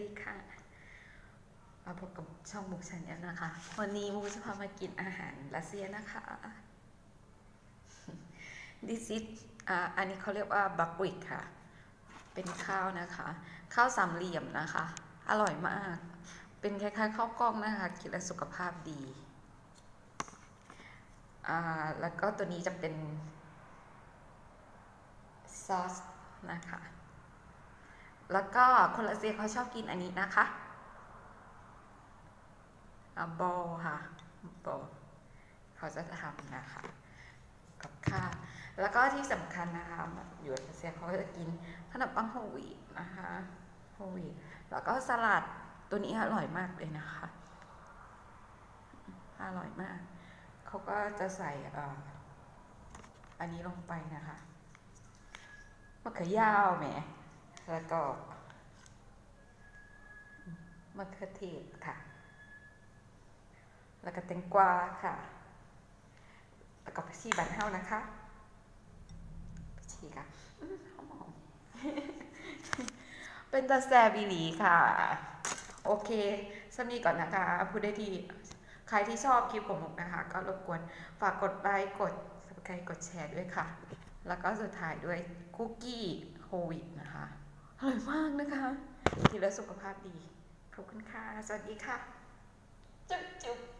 ดีค่ะ มาพบกับช่องมุกชันแนลนะคะ วันนี้มุกจะพามากินอาหารรัสเซียนะคะ This is อ่าอันนี้เขาเรียกว่าบักวิกค่ะ เป็นข้าวนะคะ ข้าวสามเหลี่ยมนะคะ อร่อยมาก เป็นคล้ายๆข้าวกล้องนะคะ กินแล้วสุขภาพดี อ่า แล้วก็ตัวนี้จะเป็นซอสนะคะ แล้วก็คนรัสเซียเขาชอบกินอันนี้นะคะอ่าบอลค่ะบอลเขาจะทำนะคะกับข้าวแล้วก็ที่สำคัญนะคะอยู่รัสเซียเขาจะกินขนมปังโฮวีตนะคะโฮวีตแล้วก็สลัดตัวนี้อร่อยมากเลยนะคะ อร่อยมาก เขาก็จะใส่อันนี้ลงไปนะคะมะเขือยาวแหม แล้วก็มะเขือเทศค่ะ แล้วก็แตงกวาค่ะ แล้วก็ผักชีบานเฮานะคะผักชีค่ะหอมอเป็นตาแซบิลีค่ะ โอเคสำนีก่อนนะคะ พูดได้ทีใครที่ชอบคลิปของมุกนะคะ ก็รบกวนฝากกดไลค์กด subscribe กดแชร์ด้วยค่ะ แล้วก็สุดท้ายด้วยคุกกี้โฮลวิตนะคะ อร่อยมากนะคะกินแล้วสุขภาพดีขอบคุณค่ะ สวัสดีค่ะ จุ๊บจุ๊บ